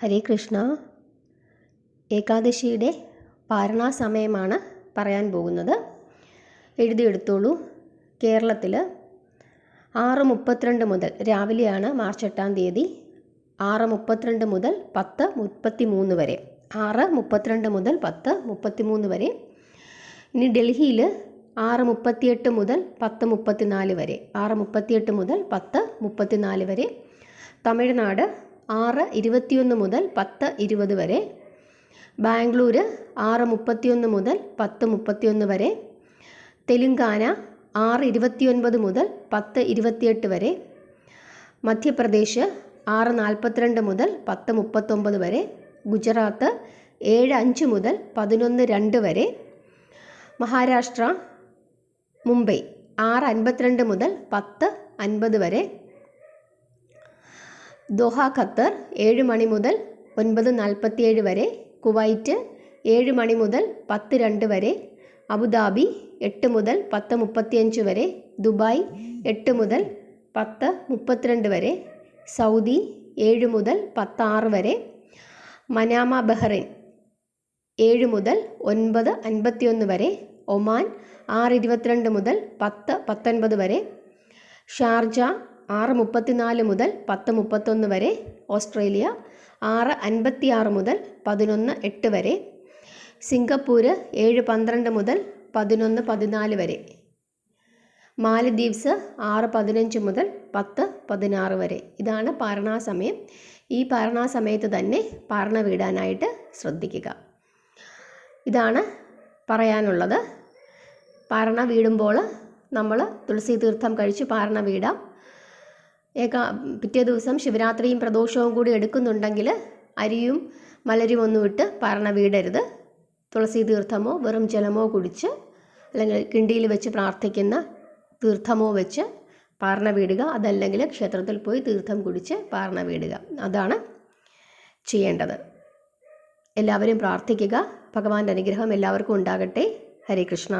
ഹരേ കൃഷ്ണ. ഏകാദശിയുടെ പാരണാ സമയമാണ് പറയാൻ പോകുന്നത്. എഴുതിയെടുത്തോളൂ. കേരളത്തിൽ ആറ് മുപ്പത്തിരണ്ട് മുതൽ രാവിലെയാണ് മാർച്ച് എട്ടാം തീയതി ആറ് മുപ്പത്തിരണ്ട് മുതൽ പത്ത് മുപ്പത്തി മൂന്ന് വരെ. ആറ് മുപ്പത്തിരണ്ട് മുതൽ പത്ത് മുപ്പത്തി മൂന്ന് വരെ. ഇനി ഡൽഹിയിൽ ആറ് മുപ്പത്തിയെട്ട് മുതൽ പത്ത് മുപ്പത്തിനാല് വരെ. ആറ് മുപ്പത്തിയെട്ട് മുതൽ പത്ത് മുപ്പത്തിനാല് വരെ. തമിഴ്നാട് ആറ് ഇരുപത്തിയൊന്ന് മുതൽ പത്ത് ഇരുപത് വരെ. ബാംഗ്ലൂർ ആറ് മുപ്പത്തിയൊന്ന് മുതൽ പത്ത് മുപ്പത്തിയൊന്ന് വരെ. തെലുങ്കാന ആറ് ഇരുപത്തിയൊൻപത് മുതൽ പത്ത് ഇരുപത്തിയെട്ട് വരെ. മധ്യപ്രദേശ് ആറ് നാൽപ്പത്തിരണ്ട് മുതൽ പത്ത് മുപ്പത്തൊമ്പത് വരെ. ഗുജറാത്ത് ഏഴ് അഞ്ച് മുതൽ പതിനൊന്ന് രണ്ട് വരെ. മഹാരാഷ്ട്ര മുംബൈ ആറ് അൻപത്തിരണ്ട് മുതൽ പത്ത് അൻപത് വരെ. ദോഹ ഖത്തർ ഏഴ് മണി മുതൽ ഒൻപത് നാൽപ്പത്തിയേഴ് വരെ കുവൈറ്റ് ഏഴ് മണി മുതൽ പത്ത് രണ്ട് വരെ അബുദാബി എട്ട് മുതൽ പത്ത് മുപ്പത്തിയഞ്ച് വരെ ദുബായ് എട്ട് മുതൽ പത്ത് മുപ്പത്തിരണ്ട് വരെ സൗദി ഏഴ് മുതൽ പത്ത് ആറ് വരെ മനാമ ബഹ്റൈൻ ഏഴ് മുതൽ ഒൻപത് അൻപത്തിയൊന്ന് വരെ ഒമാൻ ആറ് ഇരുപത്തിരണ്ട് മുതൽ പത്ത് പത്തൊൻപത് വരെ ഷാർജ ആറ് മുപ്പത്തിനാല് മുതൽ പത്ത് മുപ്പത്തൊന്ന് വരെ ഓസ്ട്രേലിയ ആറ് അൻപത്തിയാറ് മുതൽ പതിനൊന്ന് എട്ട് വരെ സിംഗപ്പൂർ ഏഴ് പന്ത്രണ്ട് മുതൽ പതിനൊന്ന് പതിനാല് വരെ മാലദ്വീപ്സ് ആറ് പതിനഞ്ച് മുതൽ പത്ത് പതിനാറ് വരെ. ഇതാണ് പാരണാസമയം. ഈ പാരണാസമയത്ത് തന്നെ പാരണ വീടാനായിട്ട് ശ്രദ്ധിക്കുക. ഇതാണ് പറയാനുള്ളത്. പാരണ വീടുമ്പോൾ നമ്മൾ തുളസി തീർത്ഥം കഴിച്ച് പാരണ വീടാം. ഏക പിറ്റേ ദിവസം ശിവരാത്രിയും പ്രദോഷവും കൂടി എടുക്കുന്നുണ്ടെങ്കിൽ അരിയും മലരും ഒന്നും ഇട്ട് പാരണ വീടരുത്. തുളസി തീർത്ഥമോ വെറും ജലമോ കുടിച്ച് അല്ലെങ്കിൽ കിണ്ടിയിൽ വെച്ച് പ്രാർത്ഥിക്കുന്ന തീർത്ഥമോ വെച്ച് പാർണ വീടുക അതല്ലെങ്കിൽ ക്ഷേത്രത്തിൽ പോയി തീർത്ഥം കുടിച്ച് പാർണ വീടുക. അതാണ് ചെയ്യേണ്ടത്. എല്ലാവരും പ്രാർത്ഥിക്കുക. ഭഗവാന്റെ അനുഗ്രഹം എല്ലാവർക്കും ഉണ്ടാകട്ടെ. ഹരേ കൃഷ്ണ.